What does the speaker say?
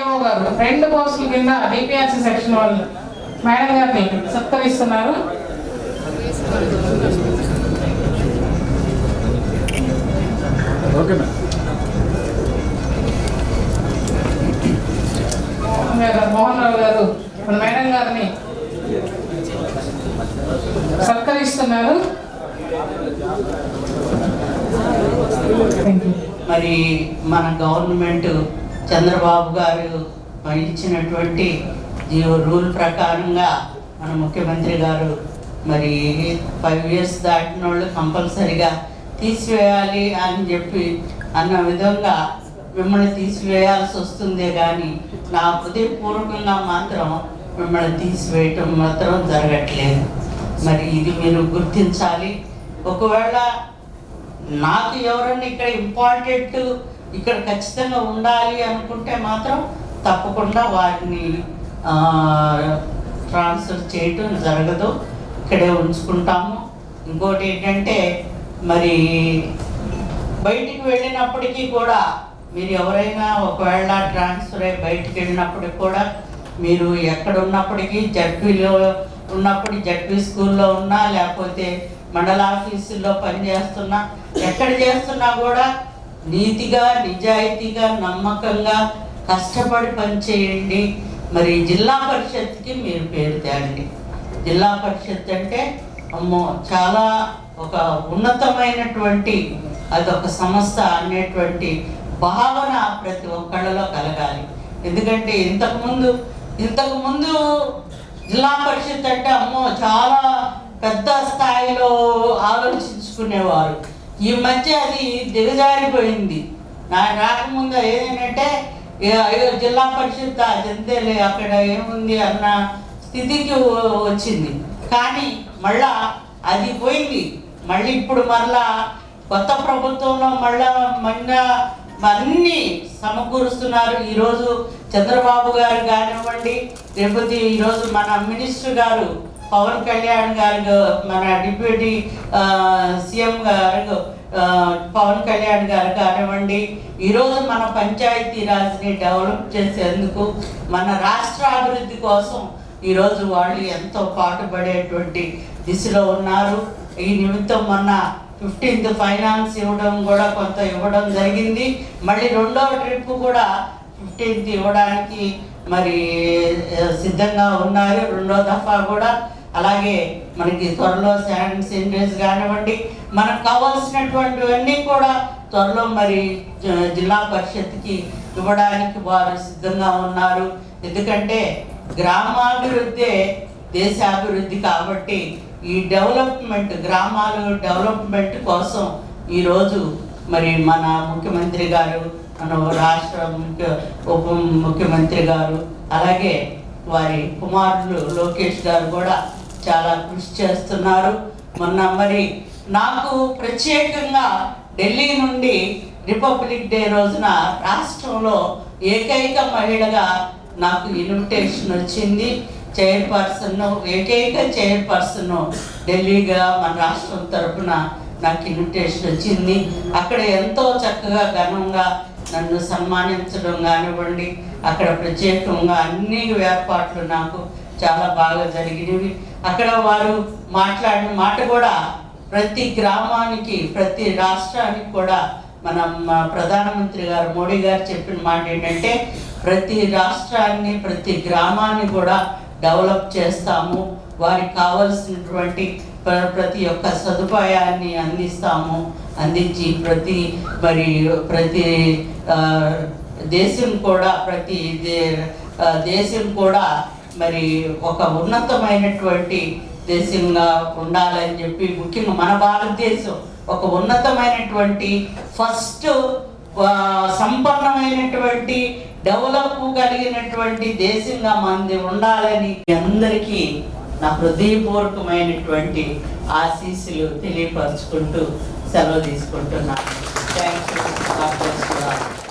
చంద్రబాబు గారు రెండు పోస్టుల కింద డిపిఆర్సీ సెక్షన్ వాళ్ళు మేడం గారిని సత్కరిస్తున్నారు. మోహన్ రావు గారు మన మేడం గారిని సత్కరిస్తున్నారు. మరి మన గవర్నమెంట్ చంద్రబాబు గారు ఇచ్చినటువంటి జీవో రూల్ ప్రకారంగా మన ముఖ్యమంత్రి గారు మరి ఫైవ్ ఇయర్స్ దాటిన వాళ్ళు కంపల్సరిగా తీసివేయాలి అని చెప్పి అన్న విధంగా మిమ్మల్ని తీసివేయాల్సి వస్తుందే కానీ నా హృదయపూర్వకంగా మాత్రం మిమ్మల్ని తీసివేయటం మాత్రం జరగట్లేదు. మరి ఇది మీరు గుర్తించాలి. ఒకవేళ నాకు ఎవరన్నా ఇక్కడ ఇంపార్టెంట్ ఇక్కడ ఖచ్చితంగా ఉండాలి అనుకుంటే మాత్రం తప్పకుండా వారిని ట్రాన్స్ఫర్ చేయటం జరగదు. ఇక్కడే ఉంచుకుంటాము. ఇంకోటి ఏంటంటే మరి బయటికి వెళ్ళినప్పటికీ కూడా మీరు ఎవరైనా ఒకవేళ ట్రాన్స్ఫర్ అయ్యి బయటికి వెళ్ళినప్పటికి కూడా మీరు ఎక్కడ ఉన్నప్పటికీ జడ్పీలో ఉన్నప్పుడు జడ్పీ స్కూల్లో ఉన్నా లేకపోతే మండల ఆఫీసుల్లో పనిచేస్తున్నా ఎక్కడ చేస్తున్నా కూడా నీతిగా నిజాయితీగా నమ్మకంగా కష్టపడి పనిచేయండి. మరి జిల్లా పరిషత్కి మీరు పేరు తేండి. జిల్లా పరిషత్ అంటే అమ్మో చాలా ఒక ఉన్నతమైనటువంటి అదొక సంస్థ అనేటువంటి భావన ప్రతి ఒక్కళ్ళలో కలగాలి. ఎందుకంటే ఇంతకుముందు ఇంతకుముందు జిల్లా పరిషత్ అంటే అమ్మో చాలా పెద్ద స్థాయిలో ఆలోచించుకునేవారు. ఈ మధ్య అది దిగజారిపోయింది. నా రాకముందు ఏదేంటంటే అయ్యో జిల్లా పరిషత్ చెందేలే అక్కడ ఏముంది అన్న స్థితికి వచ్చింది. కానీ మళ్ళా అది పోయింది. మళ్ళీ ఇప్పుడు మరలా కొత్త ప్రభుత్వంలో మళ్ళా మళ్ళా అన్నీ సమకూరుస్తున్నారు. ఈరోజు చంద్రబాబు గారు కానివ్వండి లేకపోతే ఈరోజు మన మినిస్టర్ గారు పవన్ కళ్యాణ్ గారు మన డిప్యూటీ సీఎం గారు పవన్ కళ్యాణ్ గారు కానివ్వండి ఈరోజు మన పంచాయతీరాజ్ని డెవలప్ చేసేందుకు మన రాష్ట్ర అభివృద్ధి కోసం ఈరోజు వాళ్ళు ఎంతో పాటుపడేటువంటి దిశలో ఉన్నారు. ఈ నిమిత్తం మొన్న ఫిఫ్టీన్త్ ఫైనాన్స్ ఇవ్వడం కూడా కొంత ఇవ్వడం జరిగింది. మళ్ళీ రెండో ట్రిప్ కూడా ఫిఫ్టీన్త్ ఇవ్వడానికి మరి సిద్ధంగా ఉన్నారు. రెండో దఫా కూడా అలాగే మనకి త్వరలో శానిటరీ సెంటర్స్ కానివ్వండి మనకు కావాల్సినటువంటివన్నీ కూడా త్వరలో మరి జ- జిల్లా పరిషత్కి ఇవ్వడానికి వారు సిద్ధంగా ఉన్నారు. ఎందుకంటే గ్రామాభివృద్ధే దేశాభివృద్ధి కాబట్టి ఈ డెవలప్మెంట్ గ్రామాలు డెవలప్మెంట్ కోసం ఈరోజు మరి మన ముఖ్యమంత్రి గారు మన రాష్ట్ర ముఖ్య ఉప ముఖ్యమంత్రి గారు అలాగే వారి కుమారులు లోకేష్ గారు కూడా చాలా కృషి చేస్తున్నారు. మొన్న మరి నాకు ప్రత్యేకంగా ఢిల్లీ నుండి రిపబ్లిక్ డే రోజున రాష్ట్రంలో ఏకైక మహిళగా నాకు ఇన్విటేషన్ వచ్చింది. చైర్పర్సన్ ఏకైక చైర్పర్సన్ ఢిల్లీగా మన రాష్ట్రం తరఫున నాకు ఇన్విటేషన్ వచ్చింది. అక్కడ ఎంతో చక్కగా ఘనంగా నన్ను సన్మానించడం కానివ్వండి అక్కడ ప్రత్యేకంగా అన్ని ఏర్పాట్లు నాకు చాలా బాగా జరిగినవి. అక్కడ వారు మాట్లాడిన మాట కూడా ప్రతి గ్రామానికి ప్రతి రాష్ట్రానికి కూడా మన ప్రధానమంత్రి గారు మోడీ గారు చెప్పిన మాట ఏంటంటే ప్రతి రాష్ట్రాన్ని ప్రతి గ్రామాన్ని కూడా డెవలప్ చేస్తాము. వారికి కావలసినటువంటి ప్ర- ప్రతి ఒక్క సదుపాయాన్ని అందిస్తాము. అందించి ప్రతి మరి ప్రతి దేశం కూడా ప్రతి దే- దేశం కూడా మరి ఒక ఉన్నతమైనటువంటి దేశంగా ఉండాలని చెప్పి ముఖ్యంగా మన భారతదేశం ఒక ఉన్నతమైనటువంటి ఫస్ట్ సంపన్నమైనటువంటి డెవలప్ కలిగినటువంటి దేశంగా మనది ఉండాలని అందరికీ నా హృదయపూర్వకమైనటువంటి ఆశీస్సులు తెలియపరచుకుంటూ సెలవు తీసుకుంటున్నాను. Thank you